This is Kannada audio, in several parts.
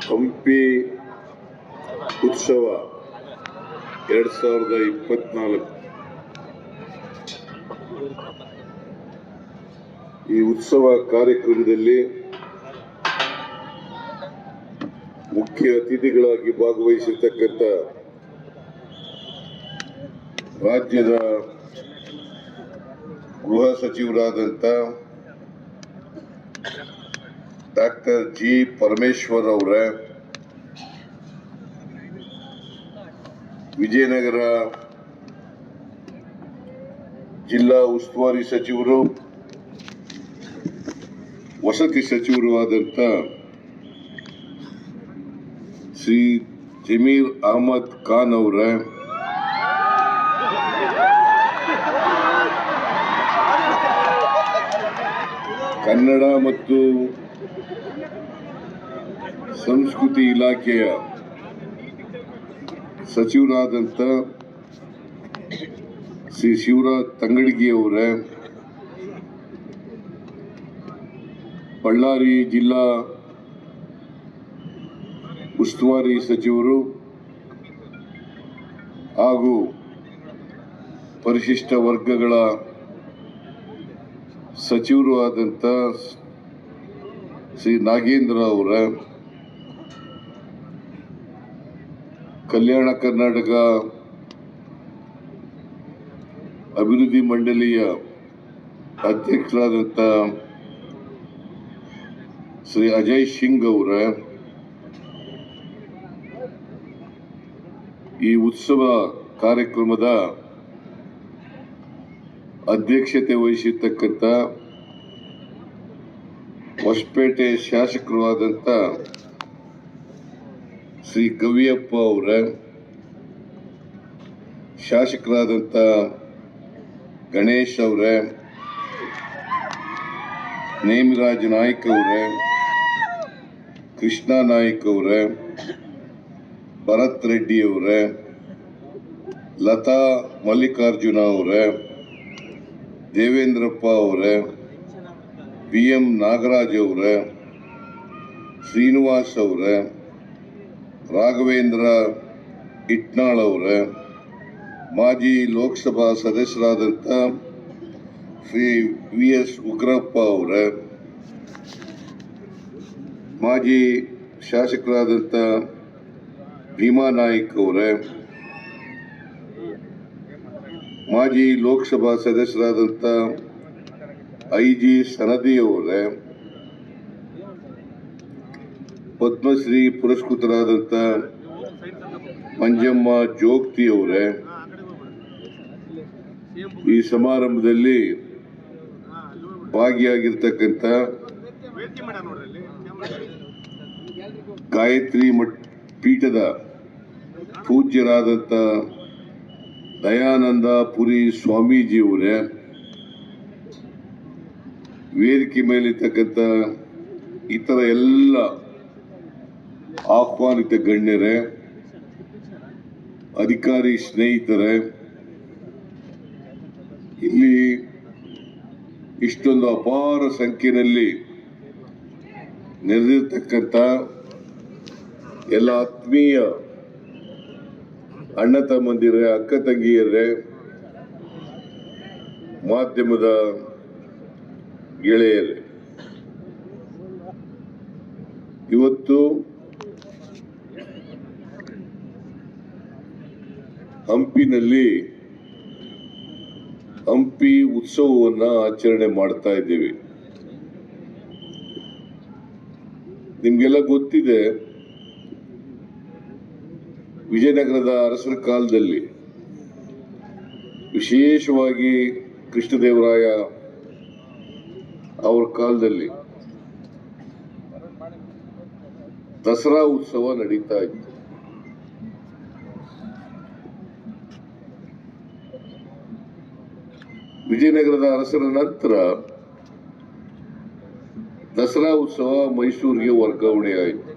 ಹಂಪಿ ಉತ್ಸವ ಎರಡು ಸಾವಿರದ ಇಪ್ಪತ್ನಾಲ್ಕು. ಈ ಉತ್ಸವ ಕಾರ್ಯಕ್ರಮದಲ್ಲಿ ಮುಖ್ಯ ಅತಿಥಿಗಳಾಗಿ ಭಾಗವಹಿಸಿರ್ತಕ್ಕಂಥ ರಾಜ್ಯದ ಗೃಹ ಸಚಿವರಾದಂಥ ಡಾಕ್ಟರ್ ಜಿ ಪರಮೇಶ್ವರ್ ಅವರ ವಿಜಯನಗರ ಜಿಲ್ಲಾ ಉಸ್ತುವಾರಿ ಸಚಿವರು, ವಸತಿ ಸಚಿವರು ಆದಂಥ ಶ್ರೀ ಜಮೀರ್ ಅಹಮದ್ ಖಾನ್ ಅವರ. ಕನ್ನಡ ಮತ್ತು ಸಂಸ್ಕೃತಿ ಇಲಾಖೆಯ ಸಚಿವರಾದಂಥ ಶ್ರೀ ಶಿವರಾಜ್ ತಂಗಡಗಿ ಅವರ, ಬಳ್ಳಾರಿ ಜಿಲ್ಲಾ ಉಸ್ತುವಾರಿ ಸಚಿವರು ಹಾಗೂ ಪರಿಶಿಷ್ಟ ವರ್ಗಗಳ ಸಚಿವರು ಆದಂಥ ಶ್ರೀ ನಾಗೇಂದ್ರ ಅವರ ಕಲ್ಯಾಣ ಕರ್ನಾಟಕ ಅಭಿವೃದ್ಧಿ ಮಂಡಳಿಯ ಅಧ್ಯಕ್ಷರಾದಂಥ ಶ್ರೀ ಅಜಯ್ ಸಿಂಗ್ ಅವರ, ಈ ಉತ್ಸವ ಕಾರ್ಯಕ್ರಮದ ಅಧ್ಯಕ್ಷತೆ ವಹಿಸಿರ್ತಕ್ಕಂಥ ಹೊಸಪೇಟೆ ಶಾಸಕರು ಆದಂಥ ಶ್ರೀ ಗವಿಯಪ್ಪ ಅವರ ಶಾಸಕರಾದಂಥ ಗಣೇಶ್ ಅವರ, ನೇಮಿರಾಜ್ ನಾಯ್ಕ ಅವರ, ಕೃಷ್ಣ ನಾಯ್ಕ ಅವರ, ಭರತ್ ರೆಡ್ಡಿ ಅವರ, ಲತಾ ಮಲ್ಲಿಕಾರ್ಜುನ ಅವರ, ದೇವೇಂದ್ರಪ್ಪ ಅವರ ಬಿ ಎಂ ನಾಗರಾಜ್ ಅವರ, ಶ್ರೀನಿವಾಸ್ ಅವರ ರಾಘವೇಂದ್ರ ಇಟ್ನಾಳ್ ಅವರ ಮಾಜಿ ಲೋಕಸಭಾ ಸದಸ್ಯರಾದಂಥ ಶ್ರೀ ವಿ ಎಸ್ ಉಗ್ರಪ್ಪ ಅವರ ಮಾಜಿ ಶಾಸಕರಾದಂಥ ಭೀಮಾ ನಾಯ್ಕ್ ಅವರ ಮಾಜಿ ಲೋಕಸಭಾ ಸದಸ್ಯರಾದಂಥ ಐ ಜಿ ಸನದಿ ಅವರೇ ಪದ್ಮಶ್ರೀ ಪುರಸ್ಕೃತರಾದಂಥ ಮಂಜಮ್ಮ ಜೋಗ್ತಿ ಅವರೇ, ಈ ಸಮಾರಂಭದಲ್ಲಿ ಭಾಗಿಯಾಗಿರ್ತಕ್ಕಂಥ ಗಾಯತ್ರಿ ಮಠ ಪೀಠದ ಪೂಜ್ಯರಾದಂಥ ದಯಾನಂದ ಪುರಿ ಸ್ವಾಮೀಜಿಯವರೇ ವೇದಿಕೆ ಮೇಲಿರ್ತಕ್ಕಂಥ ಇತರ ಎಲ್ಲ ಆಹ್ವಾನಿತ ಗಣ್ಯರೇ, ಅಧಿಕಾರಿ ಸ್ನೇಹಿತರೆ, ಇಲ್ಲಿ ಇಷ್ಟೊಂದು ಅಪಾರ ಸಂಖ್ಯೆಯಲ್ಲಿ ನೆರೆದಿರ್ತಕ್ಕಂಥ ಎಲ್ಲ ಆತ್ಮೀಯ ಅಣ್ಣ ತಮ್ಮಂದಿರೇ, ಅಕ್ಕ ತಂಗಿಯರೇ, ಮಾಧ್ಯಮದ ಗೆಳೆಯರೇ, ಇವತ್ತು ಹಂಪಿನಲ್ಲಿ ಹಂಪಿ ಉತ್ಸವವನ್ನು ಆಚರಣೆ ಮಾಡ್ತಾ ಇದ್ದೀವಿ. ನಿಮಗೆಲ್ಲ ಗೊತ್ತಿದೆ, ವಿಜಯನಗರದ ಅರಸರ ಕಾಲದಲ್ಲಿ ವಿಶೇಷವಾಗಿ ಕೃಷ್ಣದೇವರಾಯ ಅವರ ಕಾಲದಲ್ಲಿ ದಸರಾ ಉತ್ಸವ ನಡೀತಾ ಇತ್ತು. ವಿಜಯನಗರದ ಅರಸರ ನಂತರ ದಸರಾ ಉತ್ಸವ ಮೈಸೂರಿಗೆ ವರ್ಗಾವಣೆ ಆಯಿತು.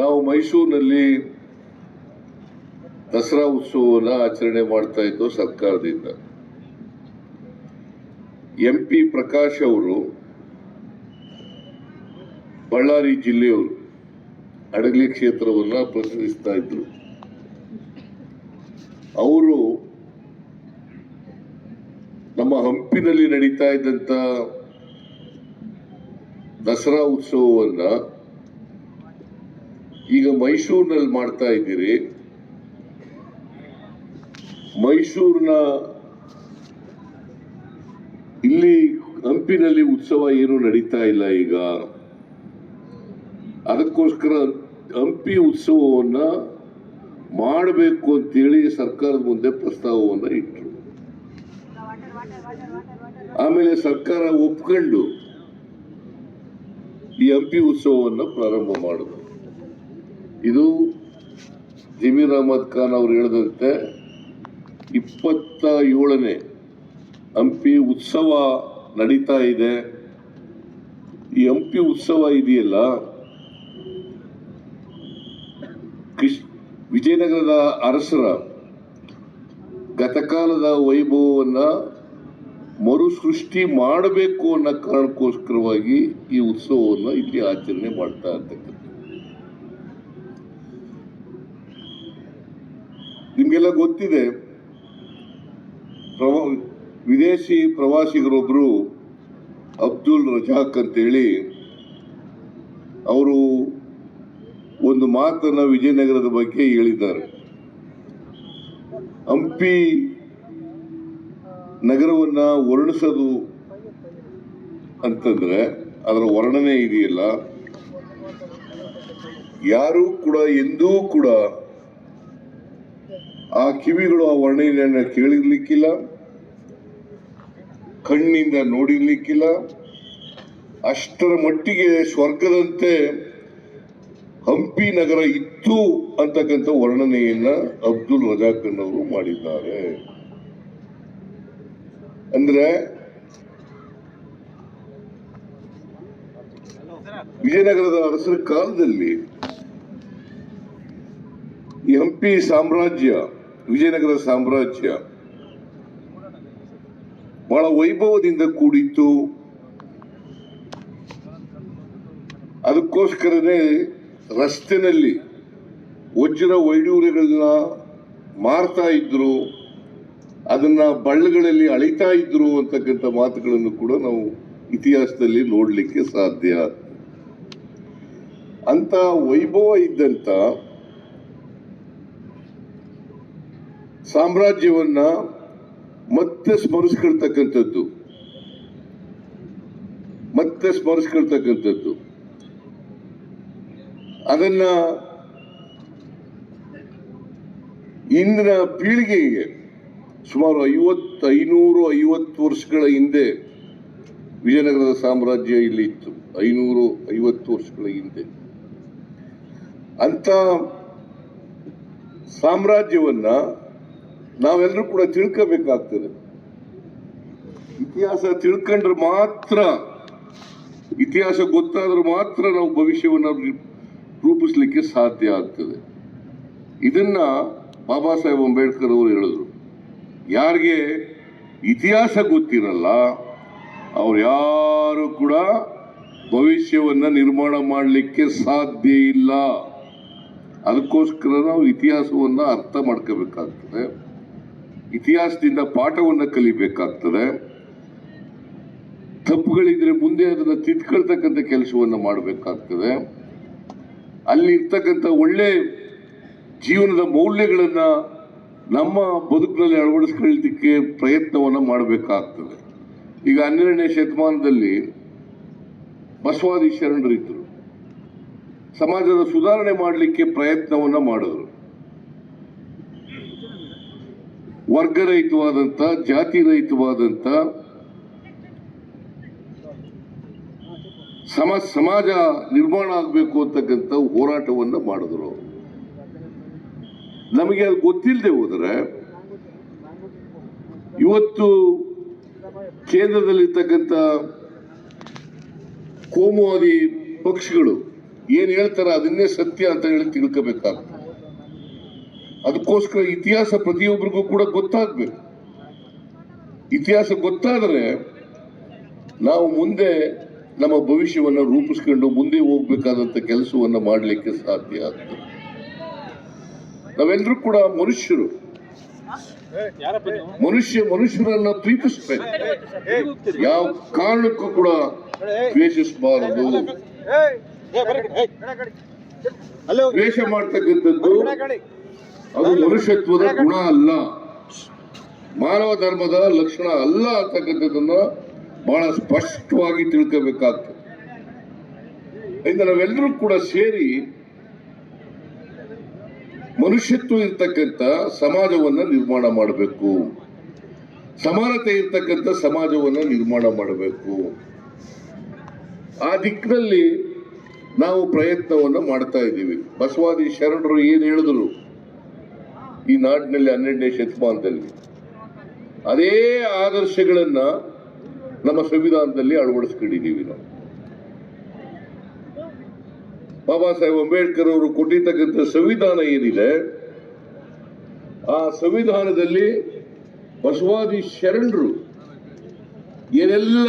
ನಾವು ಮೈಸೂರಿನಲ್ಲಿ ದಸರಾ ಉತ್ಸವವನ್ನು ಆಚರಣೆ ಮಾಡ್ತಾ ಇದ್ದೋ ಸರ್ಕಾರದಿಂದ. ಎಂ ಪಿ ಪ್ರಕಾಶ್ ಅವರು, ಬಳ್ಳಾರಿ ಜಿಲ್ಲೆಯವರು ಅಡಗಲಿ ಕ್ಷೇತ್ರವನ್ನ ಪ್ರತಿನಿಧಿಸ್ತಾ ಇದ್ರು. ಅವರು ನಮ್ಮ ಹಂಪಿನಲ್ಲಿ ನಡೀತಾ ಇದ್ದಂತ ದಸರಾ ಉತ್ಸವವನ್ನ ಈಗ ಮೈಸೂರಿನಲ್ಲಿ ಮಾಡ್ತಾ ಇದ್ದೀರಿ. ಮೈಸೂರಿನ ಇಲ್ಲಿ ಹಂಪಿನಲ್ಲಿ ಉತ್ಸವ ಏನು ನಡೀತಾ ಇಲ್ಲ ಈಗ. ಅದಕ್ಕೋಸ್ಕರ ಹಂಪಿ ಉತ್ಸವವನ್ನ ಮಾಡಬೇಕು ಅಂತೇಳಿ ಸರ್ಕಾರದ ಮುಂದೆ ಪ್ರಸ್ತಾವವನ್ನು ಇಟ್ಟರು ಆಮೇಲೆ ಸರ್ಕಾರ ಒಪ್ಕೊಂಡು ಈ ಹಂಪಿ ಉತ್ಸವವನ್ನು ಪ್ರಾರಂಭ ಮಾಡಿದ್ರು ಇದು ಜಮೀರ್ ಅಹಮದ್ ಖಾನ್ ಅವರು ಹೇಳಿದಂತೆ ಇಪ್ಪತ್ತ ಏಳನೇ ಹಂಪಿ ಉತ್ಸವ ನಡೀತಾ ಇದೆ. ಈ ಹಂಪಿ ಉತ್ಸವ ಇದೆಯಲ್ಲ, ಕೃಷ್ ವಿಜಯನಗರದ ಅರಸರ ಗತಕಾಲದ ವೈಭವವನ್ನ ಮರುಸೃಷ್ಟಿ ಮಾಡಬೇಕು ಅನ್ನೋ ಕಾರಣಕ್ಕೋಸ್ಕರವಾಗಿ ಈ ಉತ್ಸವವನ್ನು ಇಲ್ಲಿ ಆಚರಣೆ ಮಾಡ್ತಾ ಇರ್ತಕ್ಕಂಥ ನಿಮಗೆಲ್ಲ ಗೊತ್ತಿದೆ, ಪ್ರವಾ, ವಿದೇಶಿ ಪ್ರವಾಸಿಗರೊಬ್ಬರು ಅಬ್ದುಲ್ ರಜಾಕ್ ಅಂತೇಳಿ, ಅವರು ಒಂದು ಮಾತನ್ನ ವಿಜಯನಗರದ ಬಗ್ಗೆ ಹೇಳಿದ್ದಾರೆ. ಹಂಪಿ ನಗರವನ್ನ ವರ್ಣಿಸೋದು ಅಂತಂದ್ರೆ ಅದರ ವರ್ಣನೆ ಇದೆಯಲ್ಲ. ಯಾರೂ ಕೂಡ, ಎಂದೂ ಕೂಡ ಆ ಕಿವಿಗಳು ಆ ವರ್ಣನೆಯನ್ನ ಕೇಳಿರ್ಲಿಕ್ಕಿಲ್ಲ, ಕಣ್ಣಿಂದ ನೋಡಿರ್ಲಿಕ್ಕಿಲ್ಲ. ಅಷ್ಟರ ಮಟ್ಟಿಗೆ ಸ್ವರ್ಗದಂತೆ ಹಂಪಿ ನಗರ ಇತ್ತು ಅಂತಕ್ಕಂಥ ವರ್ಣನೆಯನ್ನ ಅಬ್ದುಲ್ ರಜಾಕನ್ ಅವರು ಮಾಡಿದ್ದಾರೆ. ಅಂದ್ರೆ ವಿಜಯನಗರದ ಅರಸರ ಕಾಲದಲ್ಲಿ ಈ ಹಂಪಿ ಸಾಮ್ರಾಜ್ಯ, ವಿಜಯನಗರ ಸಾಮ್ರಾಜ್ಯ ಬಹಳ ವೈಭವದಿಂದ ಕೂಡಿತ್ತು. ಅದಕ್ಕೋಸ್ಕರನೇ ರಸ್ತೆನಲ್ಲಿ ವಜ್ರ ವೈಡೂರ್ಯಗಳನ್ನ ಮಾರ್ತಾ ಇದ್ರು. ಅದನ್ನ ಬಳ್ಳಗಳಲ್ಲಿ ಅಳಿತಾ ಇದ್ರು ಅಂತಕ್ಕಂಥ ಮಾತುಗಳನ್ನು ಕೂಡ ನಾವು ಇತಿಹಾಸದಲ್ಲಿ ನೋಡಲಿಕ್ಕೆ ಸಾಧ್ಯ. ಅಂತ ವೈಭವ ಇದ್ದಂತ ಸಾಮ್ರಾಜ್ಯವನ್ನ ಮತ್ತೆ ಸ್ಮರಿಸ್ಕೊಳ್ತಕ್ಕಂಥದ್ದು. ಮತ್ತೆ ಸ್ಮರಿಸ್ಕೊಳ್ತಕ್ಕಂಥದ್ದು. ಅದನ್ನ ಇಂದಿನ ಪೀಳಿಗೆಗೆ ಸುಮಾರು ಐವತ್ತು, ಐನೂರು, ಐವತ್ತು ವರ್ಷಗಳ ಹಿಂದೆ ವಿಜಯನಗರದ ಸಾಮ್ರಾಜ್ಯ ಇಲ್ಲಿ ಇತ್ತು. ಐನೂರು, ಐವತ್ತು ವರ್ಷಗಳ ಹಿಂದೆ. ಅಂತ ಸಾಮ್ರಾಜ್ಯವನ್ನ ನಾವೆಲ್ಲರೂ ಕೂಡ ತಿಳ್ಕೋಬೇಕಾಗ್ತದೆ. ಇತಿಹಾಸ ತಿಳ್ಕೊಂಡ್ರೆ ಮಾತ್ರ, ಇತಿಹಾಸ ಗೊತ್ತಾದ್ರೆ ಮಾತ್ರ ನಾವು ಭವಿಷ್ಯವನ್ನು ರೂಪಿಸಲಿಕ್ಕೆ ಸಾಧ್ಯ ಆಗ್ತದೆ. ಇದನ್ನ ಬಾಬಾ ಸಾಹೇಬ್ ಅಂಬೇಡ್ಕರ್ ಅವರು ಹೇಳಿದ್ರು. ಯಾರಿಗೆ ಇತಿಹಾಸ ಗೊತ್ತಿರಲ್ಲ, ಅವ್ರು ಯಾರು ಕೂಡ ಭವಿಷ್ಯವನ್ನ ನಿರ್ಮಾಣ ಮಾಡಲಿಕ್ಕೆ ಸಾಧ್ಯ ಇಲ್ಲ. ಅದಕ್ಕೋಸ್ಕರ ನಾವು ಇತಿಹಾಸವನ್ನ ಅರ್ಥ ಮಾಡ್ಕೋಬೇಕಾಗ್ತದೆ. ಇತಿಹಾಸದಿಂದ ಪಾಠವನ್ನ ಕಲಿಬೇಕಾಗ್ತದೆ. ತಪ್ಪುಗಳಿದ್ರೆ ಮುಂದೆ ಅದನ್ನು ತಿದ್ಕೊಳ್ತಕ್ಕಂಥ ಕೆಲಸವನ್ನ ಮಾಡಬೇಕಾಗ್ತದೆ. ಅಲ್ಲಿ ಇರ್ತಕ್ಕಂಥ ಒಳ್ಳೆ ಜೀವನದ ಮೌಲ್ಯಗಳನ್ನ ನಮ್ಮ ಬದುಕಿನಲ್ಲಿ ಅಳವಡಿಸ್ಕೊಳ್ಳಿಕ್ಕೆ ಪ್ರಯತ್ನವನ್ನು ಮಾಡಬೇಕಾಗ್ತದೆ. ಈಗ ಹನ್ನೆರಡನೇ ಶತಮಾನದಲ್ಲಿ ಬಸವಾದಿ ಶರಣರಿದ್ದರು ಸಮಾಜದ ಸುಧಾರಣೆ ಮಾಡಲಿಕ್ಕೆ ಪ್ರಯತ್ನವನ್ನ ಮಾಡಿದ್ರು. ವರ್ಗರಹಿತವಾದಂಥ ಜಾತಿ ರಹಿತವಾದಂತ ಸಮ, ಸಮಾಜ ನಿರ್ಮಾಣ ಆಗಬೇಕು ಅಂತಕ್ಕಂಥ ಹೋರಾಟವನ್ನ ಮಾಡಿದ್ರು ನಮಗೆ ಅದು ಗೊತ್ತಿಲ್ಲದೆ ಹೋದರೆ ಇವತ್ತು ಕೇಂದ್ರದಲ್ಲಿರ್ತಕ್ಕಂಥ ಕೋಮುವಾದಿ ಪಕ್ಷಗಳು ಏನು ಹೇಳ್ತಾರೆ ಅದನ್ನೇ ಸತ್ಯ ಅಂತ ಹೇಳಿ ತಿಳ್ಕೋಬೇಕಾಗ್ತದೆ. ಅದಕ್ಕೋಸ್ಕರ ಇತಿಹಾಸ ಪ್ರತಿಯೊಬ್ಬರಿಗೂ ಕೂಡ ಗೊತ್ತಾಗ್ಬೇಕು. ಇತಿಹಾಸ ಗೊತ್ತಾದರೆ ನಾವು ಮುಂದೆ ನಮ್ಮ ಭವಿಷ್ಯವನ್ನು ರೂಪಿಸ್ಕೊಂಡು ಮುಂದೆ ಹೋಗ್ಬೇಕಾದಂತ ಕೆಲಸವನ್ನು ಮಾಡಲಿಕ್ಕೆ ಸಾಧ್ಯ ಆಗ್ತದೆ. ನಾವೆಲ್ಲರೂ ಕೂಡ ಮನುಷ್ಯರು. ಮನುಷ್ಯ ಮನುಷ್ಯರನ್ನ ಪ್ರೀತಿಸ್ಬೇಕು. ಯಾವ ಕಾರಣಕ್ಕೂ ಕೂಡ ದ್ವೇಷಿಸಬಾರದು. ದ್ವೇಷ ಮಾಡ್ತಕ್ಕಂಥದ್ದು ಅದು ಮನುಷ್ಯತ್ವದ ಗುಣ ಅಲ್ಲ. ಮಾನವ ಧರ್ಮದ ಲಕ್ಷಣ ಅಲ್ಲ ಅಂತಕ್ಕಂಥದ್ದನ್ನ ಬಹಳ ಸ್ಪಷ್ಟವಾಗಿ ತಿಳ್ಕೋಬೇಕಾಗ್ತದೆ. ಇಂದ ನಾವೆಲ್ಲರೂ ಕೂಡ ಸೇರಿ ಮನುಷ್ಯತ್ವ ಇರ್ತಕ್ಕಂಥ ಸಮಾಜವನ್ನ ನಿರ್ಮಾಣ ಮಾಡಬೇಕು. ಸಮಾನತೆ ಇರ್ತಕ್ಕಂಥ ಸಮಾಜವನ್ನ ನಿರ್ಮಾಣ ಮಾಡಬೇಕು. ಆ ದಿಕ್ಕಿನಲ್ಲಿ ನಾವು ಪ್ರಯತ್ನವನ್ನ ಮಾಡ್ತಾ ಇದ್ದೀವಿ. ಬಸವಾದಿ ಶರಣರು ಏನ್ ಹೇಳಿದ್ರು? ಈ ನಾಡಿನಲ್ಲಿ ಹನ್ನೆರಡನೇ ಶತಮಾನದಲ್ಲಿ. ಅದೇ ಆದರ್ಶಗಳನ್ನ ನಮ್ಮ ಸಂವಿಧಾನದಲ್ಲಿ ಅಳವಡಿಸ್ಕೊಂಡಿದ್ದೀವಿ ನಾವು. ಬಾಬಾ ಸಾಹೇಬ್ ಅಂಬೇಡ್ಕರ್ ಅವರು ಕೊಟ್ಟಿರ್ತಕ್ಕಂಥ ಸಂವಿಧಾನ ಏನಿದೆ, ಆ ಸಂವಿಧಾನದಲ್ಲಿ ಬಸವಾದಿ ಶರಣರು ಏನೆಲ್ಲ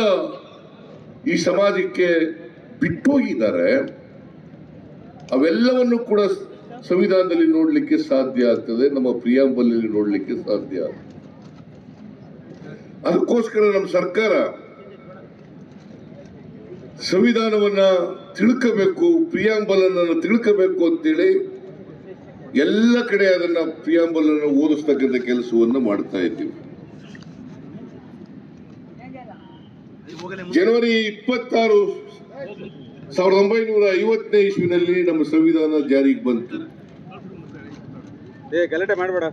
ಈ ಸಮಾಜಕ್ಕೆ ಬಿಟ್ಟೋಗಿದ್ದಾರೆ, ಅವೆಲ್ಲವನ್ನು ಕೂಡ ಸಂವಿಧಾನದಲ್ಲಿ ನೋಡಲಿಕ್ಕೆ ಸಾಧ್ಯ ಆಗ್ತದೆ, ನಮ್ಮ ಪ್ರಿಯಾಂಬಲಲ್ಲಿ ನೋಡಲಿಕ್ಕೆ ಸಾಧ್ಯ ಅದಕ್ಕೋಸ್ಕರ ನಮ್ಮ ಸರ್ಕಾರ ಸಂವಿಧಾನವನ್ನ ತಿಳ್ಕಬೇಕು ಪ್ರಿಯಾಂಬಲನ್ನ ತಿಳ್ಕಬೇಕು ಅಂತೇಳಿ ಎಲ್ಲ ಕಡೆ ಅದನ್ನ ಪ್ರಿಯಾಂಬಲನ್ನ ಓದಿಸ್ತಕ್ಕಂಥ ಕೆಲಸವನ್ನು ಮಾಡ್ತಾ ಇದ್ದೀವಿ. ಜನವರಿ ಇಪ್ಪತ್ತಾರು ಸಾವಿರದ ಒಂಬೈನೂರ ಐವತ್ತನೇ ಇಸ್ವಿನಲ್ಲಿ ನಮ್ಮ ಸಂವಿಧಾನ ಜಾರಿಗೆ ಬಂತು. ಗಲಾಟೆ ಮಾಡಬೇಡ.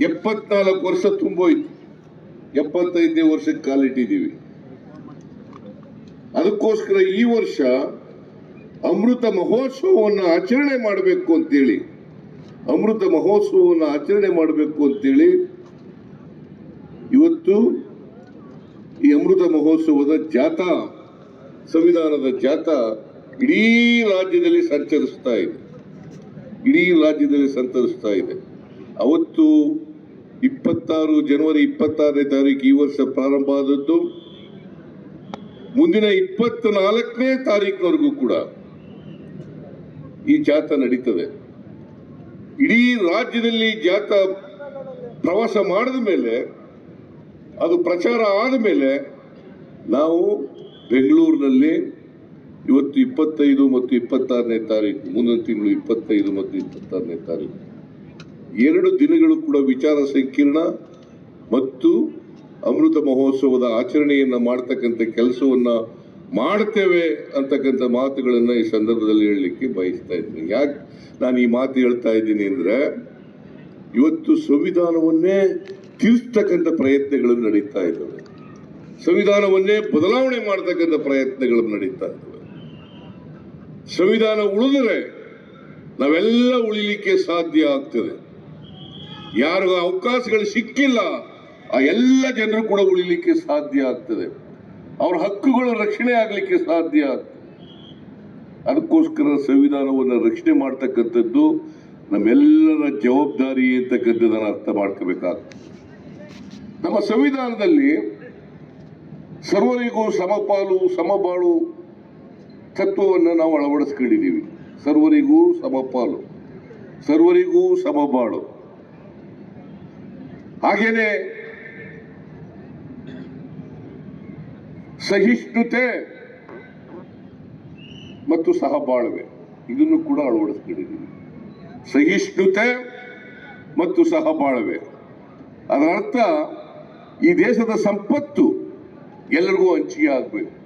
ಎಪ್ಪತ್ನಾಲ್ಕು ವರ್ಷ ತುಂಬೋಯ್ತು. ಎಪ್ಪತ್ತೈದನೇ ವರ್ಷಕ್ಕೆ ಕಾಲಿಟ್ಟಿದ್ದೀವಿ. ಅದಕ್ಕೋಸ್ಕರ ಈ ವರ್ಷ ಅಮೃತ ಮಹೋತ್ಸವವನ್ನು ಆಚರಣೆ ಮಾಡಬೇಕು ಅಂತೇಳಿ. ಅಮೃತ ಮಹೋತ್ಸವವನ್ನು ಆಚರಣೆ ಮಾಡಬೇಕು ಅಂತೇಳಿ ಇವತ್ತು ಈ ಅಮೃತ ಮಹೋತ್ಸವದ ಜಾಥಾ, ಸಂವಿಧಾನದ ಜಾಥಾ ಇಡೀ ರಾಜ್ಯದಲ್ಲಿ ಸಂಚರಿಸ್ತಾ ಇದೆ. ಇಡೀ ರಾಜ್ಯದಲ್ಲಿ ಸಂಚರಿಸ್ತಾ ಇದೆ. ಅವತ್ತು ಇಪ್ಪತ್ತಾರು ಜನವರಿ ಇಪ್ಪತ್ತಾರನೇ ತಾರೀಕು ಈ ವರ್ಷ ಪ್ರಾರಂಭ ಆದದ್ದು. ಮುಂದಿನ ಇಪ್ಪತ್ನಾಲ್ಕನೇ ತಾರೀಕಿನವರೆಗೂ ಕೂಡ ಈ ಜಾಥಾ ನಡೀತದೆ. ಇಡೀ ರಾಜ್ಯದಲ್ಲಿ ಜಾಥಾ ಪ್ರವಾಸ ಮಾಡಿದ ಮೇಲೆ, ಅದು ಪ್ರಚಾರ ಆದ ಮೇಲೆ ನಾವು ಬೆಂಗಳೂರಿನಲ್ಲಿ ಇವತ್ತು ಇಪ್ಪತ್ತೈದು ಮತ್ತು ಇಪ್ಪತ್ತಾರನೇ ತಾರೀಕು ಮುಂದಿನ ತಿಂಗಳು ಇಪ್ಪತ್ತೈದು ಮತ್ತು ಇಪ್ಪತ್ತಾರನೇ ತಾರೀಕು ಎರಡು ದಿನಗಳು ಕೂಡ ವಿಚಾರ ಸಂಕಿರಣ ಮತ್ತು ಅಮೃತ ಮಹೋತ್ಸವದ ಆಚರಣೆಯನ್ನು ಮಾಡ್ತಕ್ಕಂಥ ಕೆಲಸವನ್ನ ಮಾಡ್ತೇವೆ ಅಂತಕ್ಕಂಥ ಮಾತುಗಳನ್ನು ಈ ಸಂದರ್ಭದಲ್ಲಿ ಹೇಳಲಿಕ್ಕೆ ಬಯಸ್ತಾ ಇದ್ದೀನಿ. ಯಾಕೆ ನಾನು ಈ ಮಾತು ಹೇಳ್ತಾ ಇದ್ದೀನಿ ಅಂದ್ರೆ, ಇವತ್ತು ಸಂವಿಧಾನವನ್ನೇ ತಿರ್ಸ್ತಕ್ಕಂಥ ಪ್ರಯತ್ನಗಳು ನಡೀತಾ ಇದ್ದಾವೆ. ಸಂವಿಧಾನವನ್ನೇ ಬದಲಾವಣೆ ಮಾಡತಕ್ಕಂಥ ಪ್ರಯತ್ನಗಳು ನಡೀತಾ ಇದ್ದಾವೆ. ಸಂವಿಧಾನ ಉಳಿದರೆ ನಾವೆಲ್ಲ ಉಳಿಲಿಕ್ಕೆ ಸಾಧ್ಯ ಆಗ್ತದೆ. ಯಾರಿಗೂ ಅವಕಾಶಗಳು ಸಿಕ್ಕಿಲ್ಲ ಆ ಎಲ್ಲ ಜನರು ಕೂಡ ಉಳಿಲಿಕ್ಕೆ ಸಾಧ್ಯ ಆಗ್ತದೆ. ಅವರ ಹಕ್ಕುಗಳು ರಕ್ಷಣೆ ಆಗಲಿಕ್ಕೆ ಸಾಧ್ಯ ಅದಕ್ಕೋಸ್ಕರ ಸಂವಿಧಾನವನ್ನು ರಕ್ಷಣೆ ಮಾಡ್ತಕ್ಕಂಥದ್ದು ನಮ್ಮೆಲ್ಲರ ಜವಾಬ್ದಾರಿ ಅಂತಕ್ಕಂಥದ್ದನ್ನು ಅರ್ಥ ಮಾಡ್ಕೋಬೇಕಾಗ್ತದೆ. ನಮ್ಮ ಸಂವಿಧಾನದಲ್ಲಿ ಸರ್ವರಿಗೂ ಸಮಪಾಲು, ಸಮಬಾಳು ತತ್ವವನ್ನು ನಾವು ಅಳವಡಿಸ್ಕೊಂಡಿದ್ದೀವಿ. ಸರ್ವರಿಗೂ ಸಮಪಾಲು, ಸರ್ವರಿಗೂ ಸಮಬಾಳು. ಹಾಗೇನೆ ಸಹಿಷ್ಣುತೆ ಮತ್ತು ಸಹಬಾಳ್ವೆ. ಇದನ್ನು ಕೂಡ ಅಳವಡಿಸ್ಕೊಂಡಿದ್ದೀನಿ. ಸಹಿಷ್ಣುತೆ ಮತ್ತು ಸಹಬಾಳ್ವೆ. ಅದರ ಅರ್ಥ ಈ ದೇಶದ ಸಂಪತ್ತು ಎಲ್ಲರಿಗೂ ಹಂಚಿಕೆ ಆಗಬೇಕು